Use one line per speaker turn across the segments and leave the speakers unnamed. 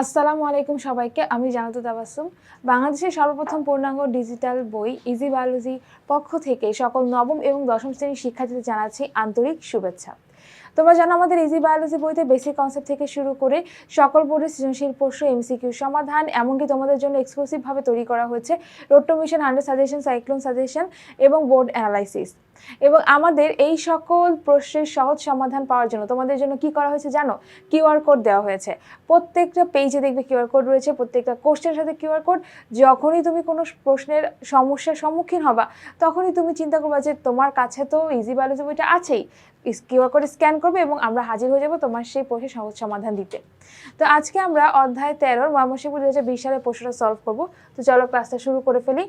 আসসালামু আলাইকুম সবাইকে, আমি জানাতো তাবাসুম। বাংলাদেশের সর্বপ্রথম পূর্ণাঙ্গ ডিজিটাল বই ইজি বায়োলজি পক্ষ থেকে সকল নবম এবং দশম শ্রেণির শিক্ষার্থীদের জানাচ্ছি আন্তরিক শুভেচ্ছা। তোমরা জানো আমাদের ইজি বায়োলজি বইতে বেসিক কনসেপ্ট থেকে শুরু করে সকল বোর্ডের সৃজনশীল প্রশ্ন এমসিকিউ সমাধান, এমনকি তোমাদের জন্য এক্সক্লুসিভভাবে তৈরি করা হয়েছে রোটো mission hundred suggestion cyclone suggestion এবং বোর্ড অ্যানালাইসিস এবং আমাদের এই সকল প্রশ্নের সহজ সমাধান পাওয়ার জন্য তোমাদের জন্য কি করা হয়েছে জানো? কিউআর কোড দেওয়া হয়েছে। প্রত্যেকটা পেজে দেখবে কিউআর কোড রয়েছে, প্রত্যেকটা কোশ্চেনের সাথে কিউআর কোড। যখনই তুমি কোনো প্রশ্নের সমস্যার সম্মুখীন হবা, তখনই তুমি চিন্তা করবা যে তোমার কাছে তো ইজি বায়োলজি বইটা আছেই। কিউআর কোড স্ক্যান করবে এবং আমরা হাজির হয়ে যাব তোমার সেই প্রশ্নের সহজ সমাধান দিতে। তো আজকে আমরা অধ্যায় তেরোর ময়মনসিংহ দু হাজার বিশ সালের প্রশ্নটা সলভ করব, তো চলো ক্লাসটা শুরু করে ফেলি।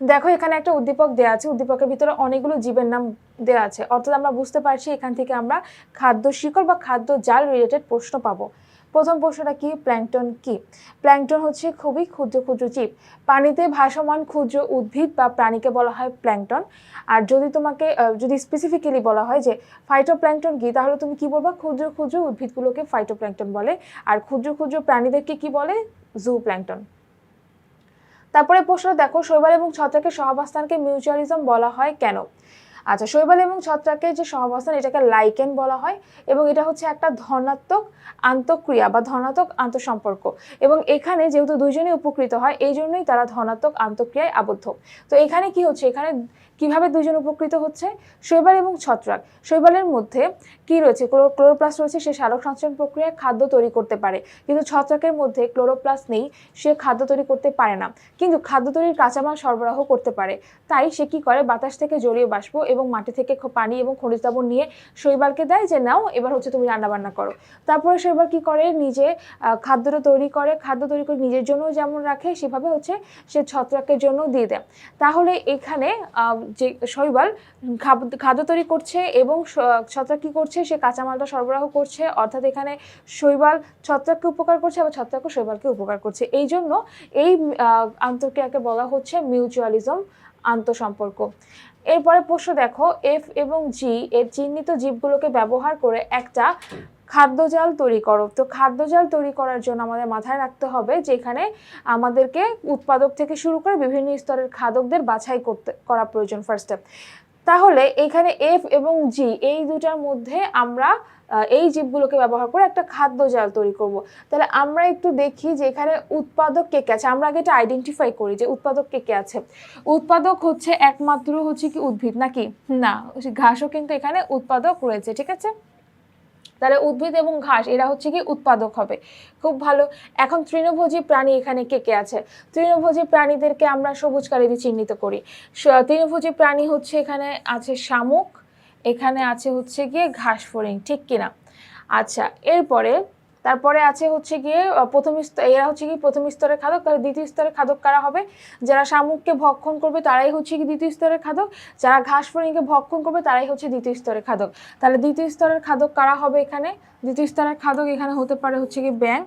দেখো, এখানে একটা উদ্দীপক দেওয়া আছে। উদ্দীপকের ভিতরে অনেকগুলো জীবের নাম দেওয়া আছে। অর্থাৎ আমরা বুঝতে পারছি এখান থেকে আমরা খাদ্য শিকড় বা খাদ্য জাল রিলেটেড প্রশ্ন পাবো। প্রথম প্রশ্নটা কি? প্ল্যাংটন কি? প্ল্যাংটন হচ্ছে খুবই ক্ষুদ্র ক্ষুদ্র জীব। পানিতে ভাসমান ক্ষুদ্র উদ্ভিদ বা প্রাণীকে বলা হয় প্ল্যাংটন। আর যদি তোমাকে যদি স্পেসিফিক্যালি বলা হয় যে ফাইটোপ্ল্যাংটন কি, তাহলে তুমি কি বলবা? ক্ষুদ্র ক্ষুদ্র উদ্ভিদগুলোকে ফাইটোপ্ল্যাংটন বলে। আর ক্ষুদ্র ক্ষুদ্র প্রাণীদেরকে কি বলে? জু প্ল্যাংটন তারপরে প্রশ্ন, দেখো, শৈবাল এবং ছত্রাকের সহাবস্থানকে মিউচুয়ালিজম বলা হয় কেন? আচ্ছা শৈবাল এবং ছত্রাকের যে সহাবস্থান, এটাকে লাইকেন বলা হয় এবং এটা হচ্ছে একটা ধনাত্মক আন্তঃক্রিয়া বা ধনাত্মক আন্তঃসম্পর্ক এবং এখানে যেহেতু দুজনেই উপকৃত হয় এই জন্যই তারা ধনাত্মক আন্তঃক্রিয়ায় আবদ্ধ। তো এখানে কি হচ্ছে? এখানে কীভাবে দুজন উপকৃত হচ্ছে? শৈবাল এবং ছত্রাক। শৈবালের মধ্যে কি রয়েছে? ক্লোরো ক্লোরোপ্লাস্ট রয়েছে, সে সারক সংশ্লেষণ প্রক্রিয়ায় খাদ্য তৈরি করতে পারে। কিন্তু ছত্রাকের মধ্যে ক্লোরোপ্লাস্ট নেই, সে খাদ্য তৈরি করতে পারে না। কিন্তু খাদ্য তৈরির কাঁচামাল সরবরাহ করতে পারে। তাই সে কি করে? বাতাস থেকে জলীয় বাষ্প এবং মাটি থেকে পানি এবং খনিজ লবণ নিয়ে শৈবালকে দেয় যে, নাও, এবার হচ্ছে তুমি রান্না বান্না করো। তারপরে শৈবাল কি করে? নিজে খাদ্যটা তৈরি করে, খাদ্য তৈরি করে নিজের জন্য যেমন রাখে, সেভাবে হচ্ছে সে ছত্রাকের জন্য দিয়ে দেয়। তাহলে এখানে যে শৈবাল খাদ্য তৈরি করছে এবং ছত্রাক কি করছে? সে কাঁচামালটা সরবরাহ করছে। অর্থাৎ এখানে শৈবাল ছত্রাককে উপকার করছে আবার ছত্রাক শৈবালকে উপকার করছে। এই জন্য এই আন্তঃক্রিয়াকে বলা হচ্ছে মিউচুয়ালিজম আন্তঃসম্পর্ক। এরপরে প্রশ্ন দেখো এফ এবং জি এর চিহ্নিত জীবগুলোকে ব্যবহার করে একটা খাদ্যজাল তৈরি করো। তো খাদ্যজাল তৈরি করার জন্য আমাদের মাথায় রাখতে হবে যে এখানে আমাদেরকে উৎপাদক থেকে শুরু করে বিভিন্ন স্তরের খাদকদের বাছাই করতে, করা প্রয়োজন ফার্স্ট তাহলে এখানে এফ এবং জি এই দুটার মধ্যে আমরা এই জীবগুলোকে ব্যবহার করে একটা খাদ্য জাল তৈরি করব। তাহলে আমরা একটু দেখি যে এখানে উৎপাদক কে কে আছে। আমরা আগে এটা আইডেন্টিফাই করি যে উৎপাদক কে কে আছে। উৎপাদক হচ্ছে একমাত্র হচ্ছে কি উদ্ভিদ নাকি? না, ঘাসও কিন্তু এখানে উৎপাদক রয়েছে, ঠিক আছে? তাহলে উদ্ভিদ এবং ঘাস, এরা হচ্ছে কি উৎপাদক হবে। খুব ভালো। এখন তৃণভোজী প্রাণী এখানে কে কে আছে? তৃণভোজী প্রাণীদেরকে আমরা সবুজকারী দিয়ে চিহ্নিত করি। তৃণভোজী প্রাণী হচ্ছে এখানে আছে শামুক, এখানে আছে হচ্ছে গিয়ে ঘাস ফড়িং, ঠিক কিনা? আচ্ছা এরপরে তারপরে আছে হচ্ছে গিয়ে প্রথম এরা হচ্ছে কি প্রথম স্তরের খাদক, তাহলে দ্বিতীয় স্তরের খাদক কারা হবে? যারা শামুককে ভক্ষণ করবে তারাই হচ্ছে কি দ্বিতীয় স্তরের খাদক, যারা ঘাস ফড়িংকে ভক্ষণ করবে তারাই হচ্ছে দ্বিতীয় স্তরের খাদক। তাহলে দ্বিতীয় স্তরের খাদক কারা হবে এখানে? দ্বিতীয় স্তরের খাদক এখানে হতে পারে হচ্ছে কি ব্যাং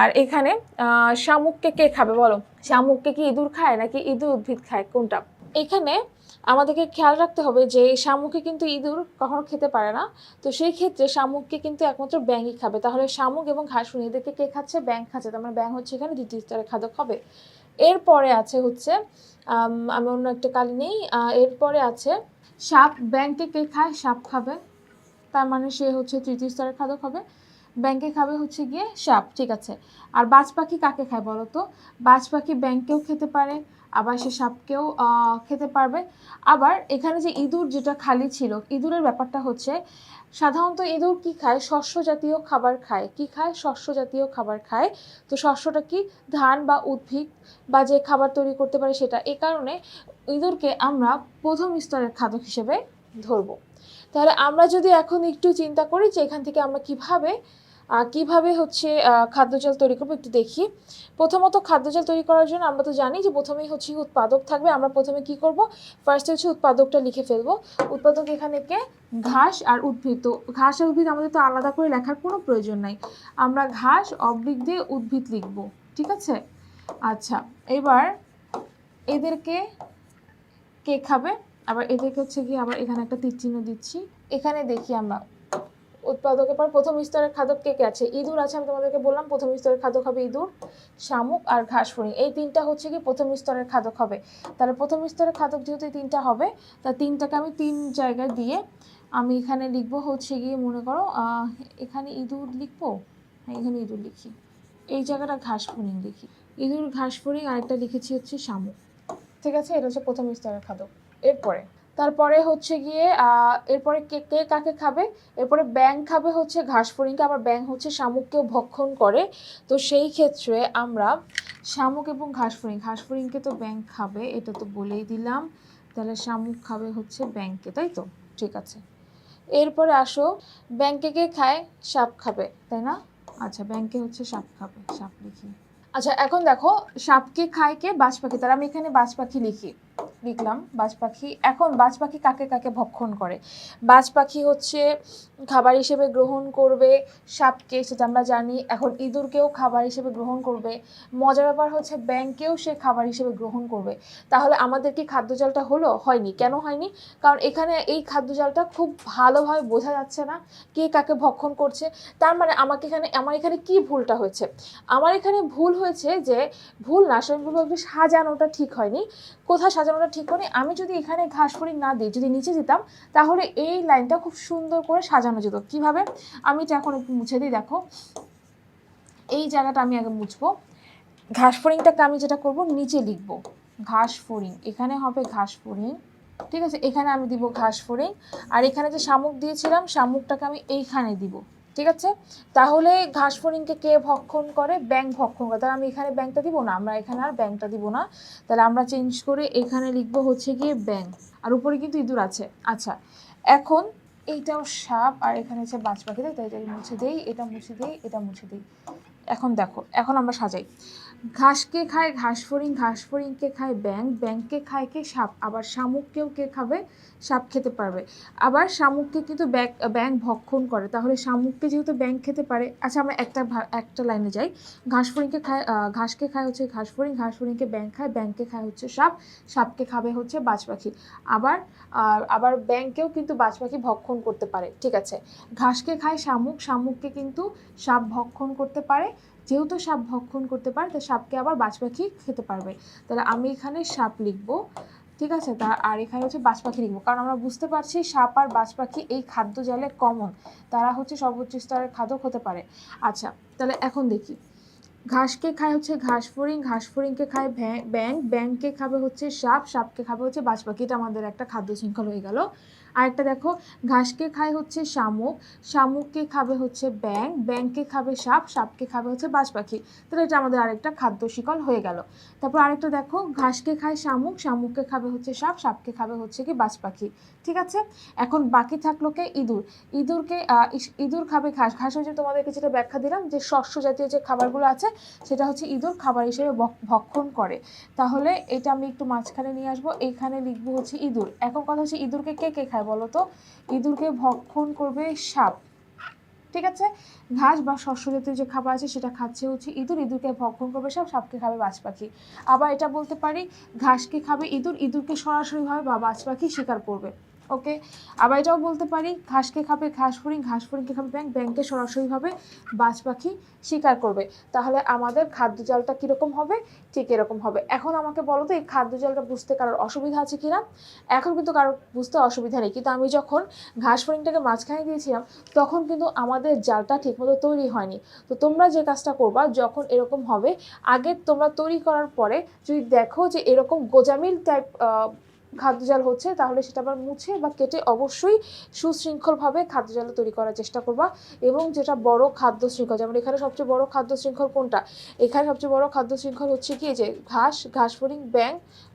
আর এখানে শামুককে কে খাবে বলো? শামুককে কি ইঁদুর খায় নাকি ইঁদুর উদ্ভিদ খায়? কোনটা? এখানে আমাদেরকে খেয়াল রাখতে হবে যে শামুকে কিন্তু ইঁদুর কখনো খেতে পারে না। তো সেই ক্ষেত্রে শামুককে কিন্তু একমাত্র ব্যাঙই খাবে। তাহলে শামুক এবং ঘাসুন এদেরকে কে খাচ্ছে? ব্যাং খাচ্ছে। তার মানে ব্যাং হচ্ছে এখানে দ্বিতীয় স্তরের খাদক হবে। এরপরে আছে হচ্ছে, আমি অন্য একটা কালি নেই। এরপরে আছে, সাপ ব্যাংকে কে খায়? সাপ খাবে। তার মানে সে হচ্ছে তৃতীয় স্তরের খাদক হবে। ব্যাংকে খাবে হচ্ছে গিয়ে সাপ, ঠিক আছে? আর বাজ পাখি কাকে খায় বলো তো? বাজ পাখি ব্যাংকেও খেতে পারে, আবার সে সাপকেও খেতে পারবে। আবার এখানে যে ইঁদুর যেটা খালি ছিল, ইঁদুরের ব্যাপারটা হচ্ছে, সাধারণত ইঁদুর কি খায়? শস্য জাতীয় খাবার খায়। কি খায়? শস্য জাতীয় খাবার খায়। তো শস্যটা কি? ধান বা উদ্ভিদ বা যে খাবার তৈরি করতে পারে সেটা। এ কারণে ইঁদুরকে আমরা প্রথম স্তরের খাদক হিসেবে ধরবো। তাহলে আমরা যদি এখন একটু চিন্তা করি যে এখান থেকে আমরা কীভাবে কীভাবে হচ্ছে খাদ্যজাল তৈরি করব একটু দেখি। প্রথমত খাদ্যজাল তৈরি করার জন্য আমরা তো জানি যে প্রথমেই হচ্ছে উৎপাদক থাকবে। আমরা প্রথমে কি করব? ফার্স্টে হচ্ছে উৎপাদকটা লিখে ফেলব। উৎপাদক এখানে কে? ঘাস আর উদ্ভিদ। তো ঘাস আর উদ্ভিদ আমাদের তো আলাদা করে লেখার কোনো প্রয়োজন নাই। আমরা ঘাস অবলিক দিয়ে উদ্ভিদ লিখব। ঠিক আছে? আচ্ছা এবার এদেরকে কে খাবে? আবার এদেরকে হচ্ছে কি আবার এখানে একটা তীরচিহ্ন দিচ্ছি। এখানে দেখি আমরা উৎপাদকের পর প্রথম স্তরের খাদক কে কে আছে? ইঁদুর আছে, আমি তোমাদেরকে বললাম, প্রথম স্তরের খাদক হবে ইঁদুর, শামুক আর ঘাস ফড়িং এই তিনটা হচ্ছে কি প্রথম স্তরের খাদক হবে। তাহলে প্রথম স্তরের খাদক যেহেতু এই তিনটা হবে, তা তিনটাকে আমি তিন জায়গায় দিয়ে আমি এখানে লিখব হচ্ছে গিয়ে, মনে করো এখানে ইঁদুর লিখব? হ্যাঁ এখানে ইঁদুর লিখি। এই জায়গাটা ঘাস ফড়িং লিখি। ইঁদুর ঘাস ফড়িং আরেকটা লিখেছি হচ্ছে শামুক। ঠিক আছে? এটা হচ্ছে প্রথম স্তরের খাদক। এরপরে, তারপরে হচ্ছে গিয়ে এরপরে কে কে কাকে খাবে? এরপরে ব্যাং খাবে হচ্ছে ঘাস ফড়িংকে আবার ব্যাং হচ্ছে শামুককেও ভক্ষণ করে। তো সেই ক্ষেত্রে আমরা শামুক এবং ঘাস ফড়িং ঘাস ফড়িংকে তো ব্যাং খাবে, এটা তো বলেই দিলাম। তাহলে শামুক খাবে হচ্ছে ব্যাংকে তাই তো? ঠিক আছে। এরপরে আসো ব্যাংকে কে খায়? সাপ খাবে, তাই না? আচ্ছা ব্যাংকে হচ্ছে সাপ খাবে, সাপ লিখি। আচ্ছা এখন দেখো, সাপকে খায় কে? বাজ পাখি তাহলে আমি এখানে বাজ পাখি লিখি। লিখলাম বাজ পাখি। এখন বাজ পাখি কাকে কাকে ভক্ষণ করে? বাজ পাখি হচ্ছে খাবার হিসেবে গ্রহণ করবে সাপকে, সেটা আমরা জানি। এখন ইঁদুরকেও খাবার হিসেবে গ্রহণ করবে। মজার ব্যাপার হচ্ছে ব্যাংকেও সে খাবার হিসেবে গ্রহণ করবে। তাহলে আমাদের কি খাদ্যজালটা হলো? হয়নি। কেন হয়নি? কারণ এখানে এই খাদ্যজালটা খুব ভালোভাবে বোঝা যাচ্ছে না কে কাকে ভক্ষণ করছে। তার মানে আমাকে এখানে, আমার এখানে কি ভুলটা হয়েছে? আমার এখানে ভুল হয়েছে যে, ভুল না আসলে সাজানোটা ঠিক হয়নি। কোথায় সাজানোটা ঠিক হয়নি আমি যদি এখানে ঘাস ফড়িং না দিই, যদি নিচে দিতাম, তাহলে এই লাইনটা খুব সুন্দর করে সাজানো যেত। কীভাবে? আমি এটা এখন একটু মুছে দিই, দেখো। এই জায়গাটা আমি আগে মুছবো। ঘাস ফড়িংটাকে আমি যেটা করব, নিচে লিখব। ঘাস ফড়িং এখানে হবে ঘাস ফড়িং ঠিক আছে? এখানে আমি দিব ঘাস ফড়িং আর এখানে যে শামুক দিয়েছিলাম, শামুকটাকে আমি এইখানে দিব। ঠিক আছে? তাহলে ঘাসফড়িংকে কে ভক্ষণ করে? ব্যাংক ভক্ষণ করে। তাহলে আমি এখানে ব্যাংকটা দিব না? আমরা এখানে আর ব্যাংকটা দিব না। তাহলে আমরা চেঞ্জ করে এখানে লিখব হচ্ছে গিয়ে ব্যাংক। আর উপরে কিন্তু ইঁদুর আছে। আচ্ছা এখন এইটাও সাপ আর এখানে হচ্ছে বাজ পাখি তাই এটা মুছে দেই, এটা মুছে দিই, এটা মুছে দিই। এখন দেখো, এখন আমরা সাজাই। ঘাসকে খায়, ঘাস ফড়িং, ঘাস ফড়িংকে খায় ব্যাং ব্যাংকে খায় কে সাপ, আবার শামুককেও কে খাবে, সাপ খেতে পারবে। আবার শামুককে কিন্তু ব্যাং ভক্ষণ করে, তাহলে শামুককে যেহেতু ব্যাং খেতে পারে আচ্ছা আমরা একটা একটা লাইনে যাই। ঘাস ফড়িংকে খায় ঘাসকে খায় হচ্ছে ঘাস ফড়িং, ঘাস ফড়িংকে ব্যাং খায় ব্যাংকে খায় হচ্ছে সাপ সাপকে খাবে হচ্ছে বাজ পাখি। আবার আবার ব্যাংকেও কিন্তু বাজ পাখি ভক্ষণ করতে পারে, ঠিক আছে। ঘাসকে খায় শামুক শামুককে কিন্তু সাপ ভক্ষণ করতে পারে যেহেতু সাপ ভক্ষণ করতে পারে, তো সাপকে আবার বাজ পাখি খেতে পারবে। তাহলে আমি এখানে সাপ লিখব, ঠিক আছে? তা আর এখানে হচ্ছে বাজ পাখি লিখব, কারণ আমরা বুঝতে পারছি সাপ আর বাজ পাখি এই খাদ্য জালে কমন তারা হচ্ছে সর্বোচ্চ স্তরের খাদক হতে পারে। আচ্ছা তাহলে এখন দেখি। ঘাসকে খায় হচ্ছে ঘাস ফড়িং ঘাস ফড়িংকে খায় ব্যাং ব্যাংকে খাবে হচ্ছে সাপ, সাপকে খাবে হচ্ছে বাজ পাখি এটা আমাদের একটা খাদ্য শৃঙ্খল হয়ে গেল। আরেকটা দেখো, ঘাসকে খায় হচ্ছে শামুক, শামুককে খাবে হচ্ছে ব্যাং ব্যাংকে খাবে সাপ, সাপকে খাবে হচ্ছে বাজ পাখি। তাহলে এটা আমাদের আরেকটা খাদ্য শিকল হয়ে গেল। তারপর আরেকটা দেখো, ঘাসকে খায় শামুক, শামুককে খাবে হচ্ছে সাপ, সাপকে খাবে হচ্ছে কি বাজ পাখি। ঠিক আছে? এখন বাকি থাকল কে? ইঁদুর। ইঁদুরকে ইঁদুর খাবে ঘাস। ঘাস হচ্ছে তোমাদেরকে যেটা ব্যাখ্যা দিলাম যে শস্য জাতীয় যে খাবারগুলো আছে, সেটা হচ্ছে ইঁদুর খাবার হিসেবে ভক- ভক্ষণ করে। তাহলে এটা আমি একটু মাঝখানে নিয়ে আসব এইখানে লিখব হচ্ছে ইঁদুর। এখন কথা হচ্ছে ইঁদুরকে কে কে খায় বলো তো ইঁদুরকে ভক্ষণ করবে সাপ। ঠিক আছে? ঘাস বা শস্য জাতীয় যে খাবার আছে সেটা খাচ্ছে হচ্ছে ইঁদুর। ইঁদুরকে ভক্ষণ করবে সাপ, সাপকে খাবে বাজ পাখি। আবার এটা বলতে পারি, ঘাসকে খাবে ইঁদুর। ইঁদুরকে সরাসরিভাবে বা বাজ পাখি শিকার করবে। ওকে? আবার এটাও বলতে পারি ঘাসকে খাবে ঘাস ফড়িং ঘাস ফড়িংকে খাবে ব্যাংক ব্যাংকে সরাসরিভাবে বাজ পাখি শিকার করবে। তাহলে আমাদের খাদ্য জালটা কীরকম হবে? ঠিক এরকম হবে। এখন আমাকে বলো তো, এই খাদ্য জালটা বুঝতে কারোর অসুবিধা আছে কি না এখন কিন্তু কারোর বুঝতে অসুবিধা নেই। কিন্তু আমি যখন ঘাস ফড়িংটাকে মাঝখানে দিয়েছিলাম, তখন কিন্তু আমাদের জালটা ঠিকমতো তৈরি হয়নি। তো তোমরা যে কাজটা করবা, যখন এরকম হবে, আগে তোমরা তৈরি করার পরে যদি দেখো যে এরকম গোজামিল টাইপ খাদ্যজাল হচ্ছে, তাহলে সেটা আবার মুছে বা কেটে অবশ্যই সুশৃঙ্খলভাবে খাদ্যজাল তৈরি করার চেষ্টা করবা। এবং যেটা বড় খাদ্য শৃঙ্খল যেমন এখানে সবচেয়ে বড় খাদ্য শৃঙ্খল কোনটা? এখানে সবচেয়ে বড় খাদ্য শৃঙ্খল হচ্ছে কি যে ঘাস ঘাস ফড়িং ব্যাং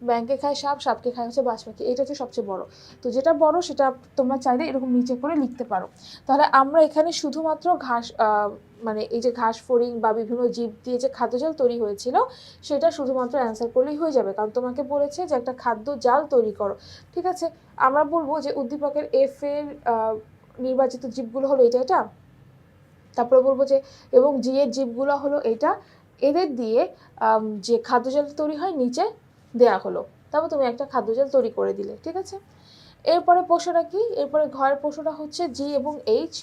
ব্যাংকে খায় সাপ, সাপকে খায় হচ্ছে বাজ পাখি এটা হচ্ছে সবচেয়ে বড়। তো যেটা বড় সেটা তোমরা চাইলে এরকম নিচে করে লিখতে পারো। তাহলে আমরা এখানে শুধুমাত্র ঘাস মানে এই যে ঘাস ফড়িং বা বিভিন্ন জীব দিয়ে যে খাদ্যজাল তৈরি হয়েছিল, সেটা শুধুমাত্র অ্যান্সার করলেই হয়ে যাবে। কারণ তোমাকে বলেছে যে একটা খাদ্য জাল তৈরি করো। ঠিক আছে? আমরা বলব যে উদ্দীপকের এফ এর নির্বাচিত জীবগুলো হলো এটা এটা। তারপরে বলব যে, এবং জি এর জীবগুলো হলো এটা। এদের দিয়ে যে খাদ্যজাল তৈরি হয়, নিচে দেয়া হলো। তারপর তুমি একটা খাদ্যজাল তৈরি করে দিলে। ঠিক আছে? এরপরে পশুটা কি? এরপরে ঘরের পশুটা হচ্ছে জি এবং এইচ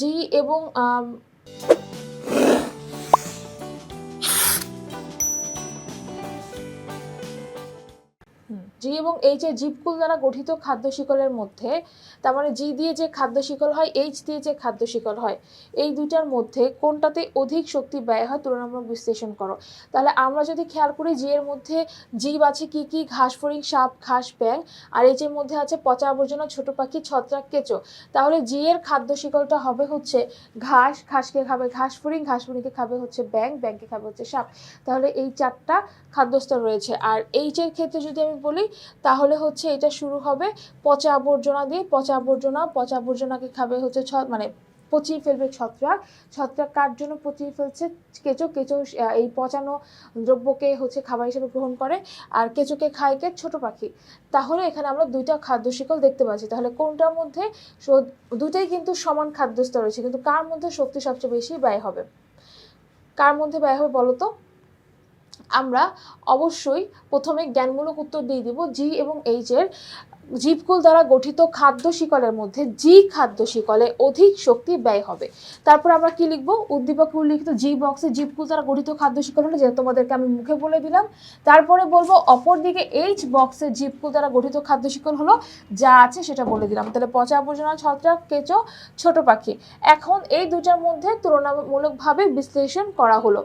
জি এবং আম, জি এবং এইচ এর জীবকুল দ্বারা গঠিত খাদ্য শিকলের মধ্যে, তার মানে জি দিয়ে যে খাদ্য শিকল হয়, এইচ দিয়ে যে খাদ্য শিকল হয়, এই দুইটার মধ্যে কোনটাতে অধিক শক্তি ব্যয় হয় তুলনামূলক বিশ্লেষণ করো। তাহলে আমরা যদি খেয়াল করি জি এর মধ্যে জীব আছে কি কি? ঘাস, ফড়িং, সাপ, ঘাস ব্যাং আর এইচ এর মধ্যে আছে পচা আবর্জনা, ছোট পাখি, ছত্রাক, কেঁচো। তাহলে জি এর খাদ্য শিকলটা হবে হচ্ছে ঘাস, ঘাসকে খাবে ঘাস, ফড়িং, ঘাস, ফড়িংকে খাবে হচ্ছে ব্যাং ব্যাংকে খাবে হচ্ছে সাপ। তাহলে এই চারটা খাদ্যস্তর রয়েছে। আর এইচ এর ক্ষেত্রে যদি আমি বলি তাহলে হচ্ছে এটা শুরু হবে পচা আবর্জনা দিয়ে, পচা আবর্জনা, পচা আবর্জনাকে খাবে হচ্ছে ছ মানে পচিয়ে ফেলবে ছত্রাক। ছত্রাক কার জন্য পচিয়ে ফেলছে? কেঁচো কেঁচো এই পচানো দ্রব্যকে হচ্ছে খাবার হিসেবে গ্রহণ করে। আর কেঁচোকে খায় কে? ছোট পাখি। তাহলে এখানে আমরা দুইটা খাদ্য শিকল দেখতে পাচ্ছি। তাহলে কোনটার মধ্যে দুটাই কিন্তু সমান খাদ্যস্তর রয়েছে। কিন্তু কার মধ্যে শক্তি সবচেয়ে বেশি ব্যয় হবে? কার মধ্যে ব্যয় হবে বলো তো? আমরা অবশ্যই প্রথমে জ্ঞানমূলক উত্তর দিয়ে দিব জি এবং এইচ এর জীবকুল দ্বারা গঠিত খাদ্য শিকলের মধ্যে জি খাদ্য শিকলে অধিক শক্তি ব্যয় হবে। তারপর আমরা কি লিখব? উদ্দীপক উল্লিখিত জি বক্সে জীবকুল দ্বারা গঠিত খাদ্য শিকল হলো, যেটা তোমাদেরকে আমি মুখে বলে দিলাম। তারপরে বলব অপরদিকে এইচ বক্সে জীবকুল দ্বারা গঠিত খাদ্য শিকল হলো, যা আছে সেটা বলে দিলাম। তাহলে পচা আবর্জনা ছত্রাক, কেঁচো, ছোট পাখি। এখন এই দুটার মধ্যে তুলনামূলকভাবে বিশ্লেষণ করা হলো।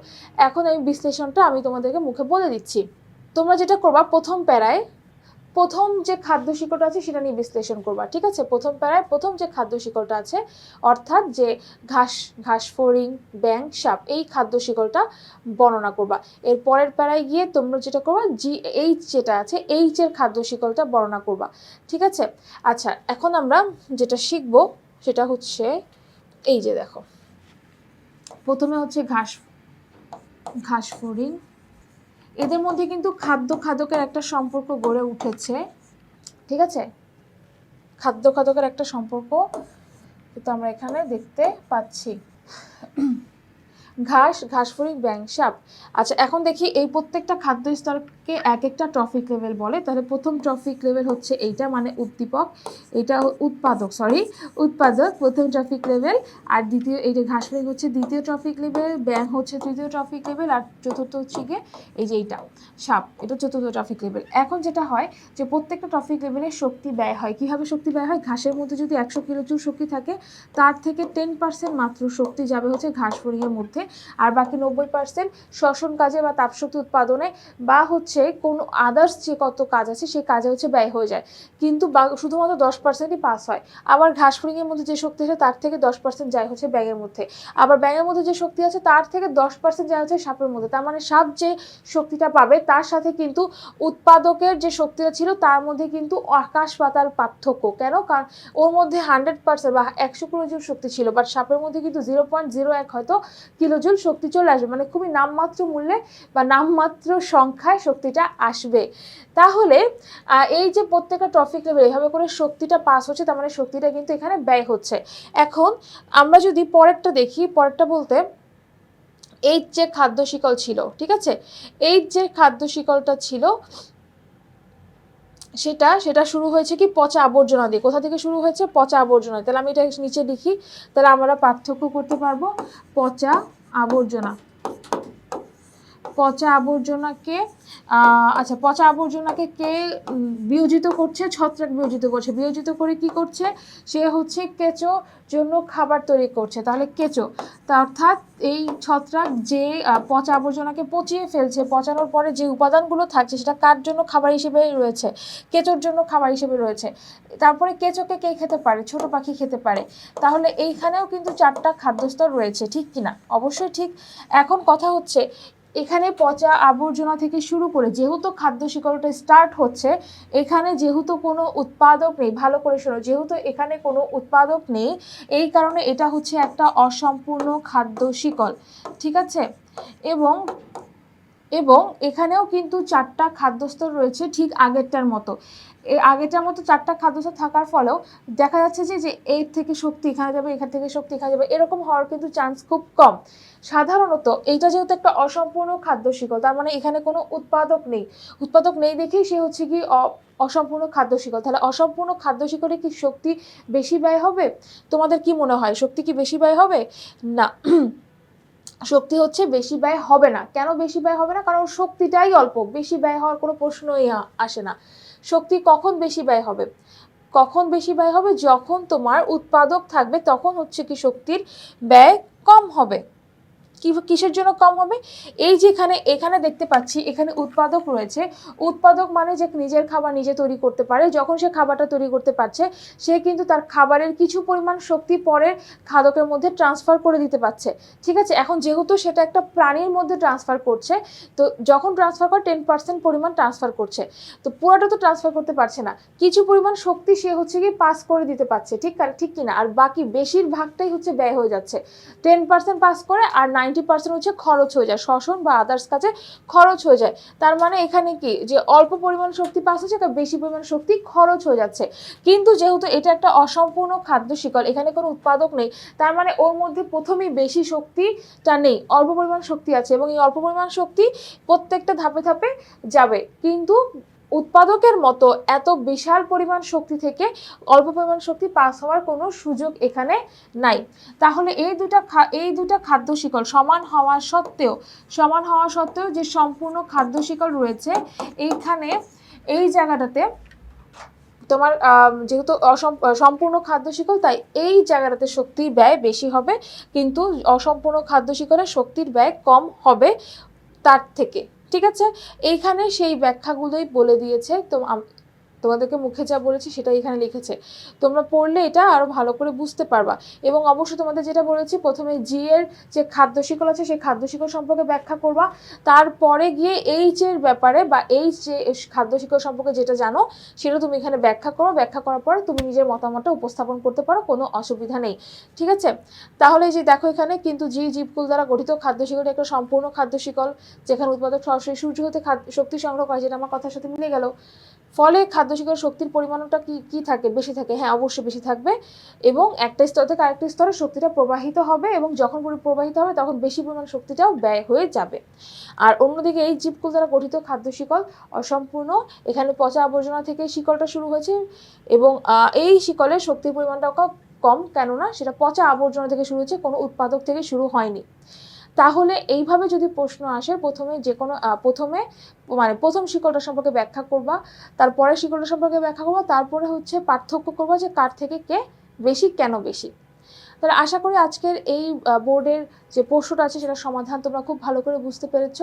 এখন এই বিশ্লেষণটা আমি তোমাদেরকে মুখে বলে দিচ্ছি। তোমরা যেটা করবা, প্রথম প্যারায় প্রথম যে খাদ্য শিকড়টা আছে, সেটা নিয়ে বিশ্লেষণ করবা, ঠিক আছে? প্রথম প্যারায় প্রথম যে খাদ্য শিকড়টা আছে, অর্থাৎ যে ঘাস ঘাস ফড়িং ব্যাং সাপ, এই খাদ্য শিকড়টা বর্ণনা করবা। এর পরের প্যারায় গিয়ে তোমরা যেটা করবা জি এইচ যেটা আছে এইচ এর খাদ্য শিকড়টা বর্ণনা করবা, ঠিক আছে? আচ্ছা এখন আমরা যেটা শিখব, সেটা হচ্ছে এই যে দেখো। প্রথমে হচ্ছে ঘাস ঘাস ফড়িং এদের মধ্যে কিন্তু খাদ্য খাদকের একটা সম্পর্ক গড়ে উঠেছে। ঠিক আছে? খাদ্য খাদকের একটা সম্পর্ক কিন্তু আমরা এখানে দেখতে পাচ্ছি। ঘাস ঘাস ব্যাংসাপ ব্যাং সাপ। আচ্ছা এখন দেখি এই প্রত্যেকটা খাদ্য স্তরকে এক একটা ট্রফিক লেভেল বলে। তাহলে প্রথম ট্রফিক লেভেল হচ্ছে এইটা মানে উদ্দীপক। এটা উৎপাদক সরি উৎপাদক, প্রথম ট্রফিক লেভেল আর দ্বিতীয়, এই যে ঘাস ফড়িং হচ্ছে দ্বিতীয় ট্রফিক লেভেল ব্যাং হচ্ছে তৃতীয় ট্রফিক লেভেল আর চতুর্থ হচ্ছে গিয়ে এই যে এইটা, সাপ, এটা চতুর্থ ট্রফিক লেভেল এখন যেটা হয় যে প্রত্যেকটা ট্রফিক লেভেলে শক্তি ব্যয় হয়। কীভাবে শক্তি ব্যয় হয়? ঘাসের মধ্যে যদি একশো কিলো জুল শক্তি থাকে, তার থেকে টেন পার্সেন্ট মাত্র শক্তি যাবে হচ্ছে ঘাস ফড়িংয়ের মধ্যে। আর বাকি নব্বই পার্সেন্ট শ্বসন কাজে বা তাপশক্তি উৎপাদনে বা হচ্ছে কোনো আদার্স যে কত কাজ আছে, সেই কাজে হচ্ছে ব্যয় হয়ে যায়। কিন্তু শুধুমাত্র দশ পার্সেন্টই পাস হয়। আবার ঘাস ফড়িংয়ের মধ্যে যে শক্তি আছে, তার থেকে দশ পার্সেন্ট যায় হচ্ছে ব্যাগের মধ্যে। আবার ব্যাগের মধ্যে যে শক্তি আছে, তার থেকে দশ পার্সেন্ট যায় হচ্ছে সাপের মধ্যে। তার মানে সাপ যে শক্তিটা পাবে, তার সাথে কিন্তু উৎপাদকের যে শক্তিটা ছিল, তার মধ্যে কিন্তু আকাশ পাতার পার্থক্য। কেন? কারণ ওর মধ্যে হান্ড্রেড পার্সেন্ট বা একশো কিলোজুল শক্তি ছিল বাট সাপের মধ্যে কিন্তু জিরো পয়েন্ট জিরো এক হয়তো কিলোজুল শক্তি চলে আসবে। মানে খুবই নামমাত্র মূল্যে বা নামমাত্র সংখ্যায় শক্তিটা আসবে। তাহলে এই যে প্রত্যেকটা টপিক লেভেল এইভাবে করে শক্তিটা পাস হচ্ছে, তার মানে শক্তিটা কিন্তু এখানে ব্যয় হচ্ছে। এখন, আমরা যদি পরেরটা দেখি, পরেরটা বলতে এই যে খাদ্য শিকল ছিল, ঠিক আছে? এই যে খাদ্য শিকলটা ছিল, সেটা সেটা শুরু হয়েছে কি পচা আবর্জনা দিয়ে। কোথা থেকে শুরু হয়েছে? পচা আবর্জনা। তাহলে আমি এটা নিচে লিখি, তাহলে আমরা পার্থক্য করতে পারব, পচা আবর্জনা। পচা আবর্জনাকে আচ্ছা পচা আবর্জনাকে কে বিয়োজিত করছে? ছত্রাক বিয়োজিত করছে। বিয়োজিত করে কি করছে? সে হচ্ছে কেঁচো জন্য খাবার তৈরি করছে। তাহলে কেঁচো অর্থাৎ এই ছত্রাক যে পচা আবর্জনাকে পচিয়ে ফেলছে, পচানোর পরে যে উপাদানগুলো থাকছে, সেটা কার জন্য খাবার হিসেবে রয়েছে? কেঁচোর জন্য খাবার হিসেবে রয়েছে। তারপরে কেঁচোকে কে খেতে পারে? ছোট পাখি খেতে পারে। তাহলে এইখানেও কিন্তু চারটা খাদ্যস্তর রয়েছে, ঠিক কিনা? অবশ্যই ঠিক। এখন কথা হচ্ছে এখানে পচা আবর্জনা থেকে শুরু করে যেহেতু খাদ্য শিকড়টা স্টার্ট হচ্ছে, এখানে যেহেতু কোনো উৎপাদক নেই, ভালো করে শোনো, যেহেতু এখানে কোনো উৎপাদক নেই, এই কারণে এটা হচ্ছে একটা অসম্পূর্ণ খাদ্য শিকল ঠিক আছে? এবং এবং এখানেও কিন্তু চারটা খাদ্যস্তর রয়েছে ঠিক আগেরটার মতো। আগেরটার মতো চারটা খাদ্যস্তর থাকার ফলেও দেখা যাচ্ছে যে যে এর থেকে শক্তি এখানে যাবে, এখান থেকে শক্তি এখানে যাবে, এরকম হওয়ার কিন্তু চান্স খুব কম। সাধারণত এইটা যেহেতু একটা অসম্পূর্ণ খাদ্য শিকল, তার মানে এখানে কোনো উৎপাদক নেই। উৎপাদক নেই দেখেই সে হচ্ছে কি অসম্পূর্ণ খাদ্য শিকল। তাহলে অসম্পূর্ণ খাদ্য শিকলে কি শক্তি বেশি ব্যয় হবে? তোমাদের কি মনে হয়? শক্তি কি বেশি ব্যয় হবে? না। শক্তি হচ্ছে বেশি ব্যয় হবে না। কেন বেশি ব্যয় হবে না? কারণ শক্তিটাই অল্প। বেশি ব্যয় হওয়ার কোনো প্রশ্নই আসে না। শক্তি কখন বেশি ব্যয় হবে? কখন বেশি ব্যয় হবে? যখন তোমার উৎপাদক থাকবে, তখন হচ্ছে কি শক্তির ব্যয় কম হবে। কিসের জন্য কম হবে? এই যেখানে এখানে দেখতে পাচ্ছি, এখানে উৎপাদক রয়েছে। উৎপাদক মানে যে নিজের খাবার নিজে তৈরি করতে পারে। যখন সে খাবারটা তৈরি করতে পারছে, সে কিন্তু তার খাবারের কিছু পরিমাণ শক্তি পরের খাদকের মধ্যে ট্রান্সফার করে দিতে পারছে। ঠিক আছে? এখন যেহেতু সেটা একটা প্রাণীর মধ্যে ট্রান্সফার করছে, তো যখন ট্রান্সফার করে টেন পার্সেন্ট পরিমাণ ট্রান্সফার করছে। তো পুরোটা তো ট্রান্সফার করতে পারছে না। কিছু পরিমাণ শক্তি সে হচ্ছে কি পাস করে দিতে পারছে। ঠিক ঠিক কিনা? আর বাকি বেশিরভাগটাই হচ্ছে ব্যয় হয়ে যাচ্ছে। টেন পার্সেন্ট পাস করে আর নাইনটি পার্সেন্ট হচ্ছে খরচ হয়ে যায়। শ্বসন বা আদার্স কাজে খরচ হয়ে যায়। তার মানে এখানে কি? যে অল্প পরিমাণ শক্তি পাস হচ্ছে, তার বেশি পরিমাণ শক্তি খরচ হয়ে যাচ্ছে। কিন্তু যেহেতু এটা একটা অসম্পূর্ণ খাদ্য শিকল, এখানে কোনো উৎপাদক নেই, তার মানে ওর মধ্যে প্রথমেই বেশি শক্তিটা নেই, অল্প পরিমাণ শক্তি আছে এবং এই অল্প পরিমাণ শক্তি প্রত্যেকটা ধাপে ধাপে যাবে। কিন্তু উৎপাদকের মতো এত বিশাল পরিমাণ শক্তি থেকে অল্প পরিমাণ শক্তি পাস হওয়ার কোনো সুযোগ এখানে নাই। তাহলে এই দুটা এই দুটা খাদ্য শিকল সমান হওয়া সত্ত্বেও, সমান হওয়া সত্ত্বেও যে সম্পূর্ণ খাদ্য শিকল রয়েছে, এইখানে, এই জায়গাটাতে তোমার যেহেতু সম্পূর্ণ খাদ্য শিকল, তাই এই জায়গাটাতে শক্তির ব্যয় বেশি হবে, কিন্তু অসম্পূর্ণ খাদ্য শিকলে শক্তির ব্যয় কম হবে তার থেকে। ঠিক আছে? এইখানে সেই ব্যাখ্যাগুলোই বলে দিয়েছে। তো তোমাদেরকে মুখে যা বলেছি সেটা এখানে লিখেছে। তোমরা পড়লে এটা আরও ভালো করে বুঝতে পারবা। এবং অবশ্যই তোমাদের যেটা বলেছি, প্রথমে জি এর যে খাদ্য শিকল আছে, সেই খাদ্য শিকল সম্পর্কে ব্যাখ্যা করবা। তারপরে গিয়ে এইচ এর ব্যাপারে বা এইচ যে খাদ্য শিকল সম্পর্কে যেটা জানো, সেটা তুমি এখানে ব্যাখ্যা করো। ব্যাখ্যা করার পরে তুমি নিজের মতামতটা উপস্থাপন করতে পারো, কোনো অসুবিধা নেই। ঠিক আছে? তাহলে যে দেখো এখানে কিন্তু জি জীবকুল দ্বারা গঠিত খাদ্য শিকলটি একটা সম্পূর্ণ খাদ্য শিকল, যেখানে উৎপাদক সরাসরি সূর্য হতে শক্তি সংগ্রহ করে, যেটা আমার কথার সাথে মিলে গেল। ফলে খাদ্য শিকল শক্তির পরিমাণটা কি কি থাকে? বেশি থাকে? হ্যাঁ অবশ্যই বেশি থাকবে। এবং একটা স্তর থেকে আরেকটা স্তরে শক্তিটা প্রবাহিত হবে এবং যখন পরি- প্রবাহিত হবে তখন বেশি পরিমাণ শক্তিটাও ব্যয় হয়ে যাবে। আর অন্যদিকে এই জীবকুল দ্বারা গঠিত খাদ্য শিকল অসম্পূর্ণ। এখানে পচা আবর্জনা থেকে শিকলটা শুরু হয়েছে এবং এই শিকলের শক্তির পরিমাণটাও কম। কেননা সেটা পচা আবর্জনা থেকে শুরু হয়েছে, কোনো উৎপাদক থেকে শুরু হয়নি। তাহলে এইভাবে যদি প্রশ্ন আসে, প্রথমে যে কোনো প্রথমে মানে প্রথম শিকলটা সম্পর্কে ব্যাখ্যা করবা তারপরে শিকলটা সম্পর্কে ব্যাখ্যা করবা, তারপরে হচ্ছে পার্থক্য করবা যে কার থেকে কে বেশি, কেন বেশি। তাহলে আশা করি আজকের এই বোর্ডের যে প্রশ্নটা আছে সেটার সমাধান তোমরা খুব ভালো করে বুঝতে পেরেছ।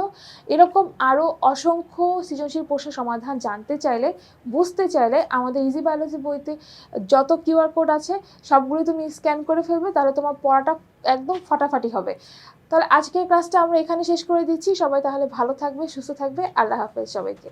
এরকম আরও অসংখ্য সৃজনশীল প্রশ্নের সমাধান জানতে চাইলে, বুঝতে চাইলে আমাদের ইজি বায়োলজি বইতে যত কিউআর কোড আছে সবগুলো তুমি স্ক্যান করে ফেলবে, তাহলে তোমার পড়াটা একদম ফাটাফাটি হবে। তাহলে আজকের ক্লাসটা আমরা এখানে শেষ করে দিচ্ছি। সবাই তাহলে ভালো থাকবে, সুস্থ থাকবে। আল্লাহ হাফেজ সবাইকে।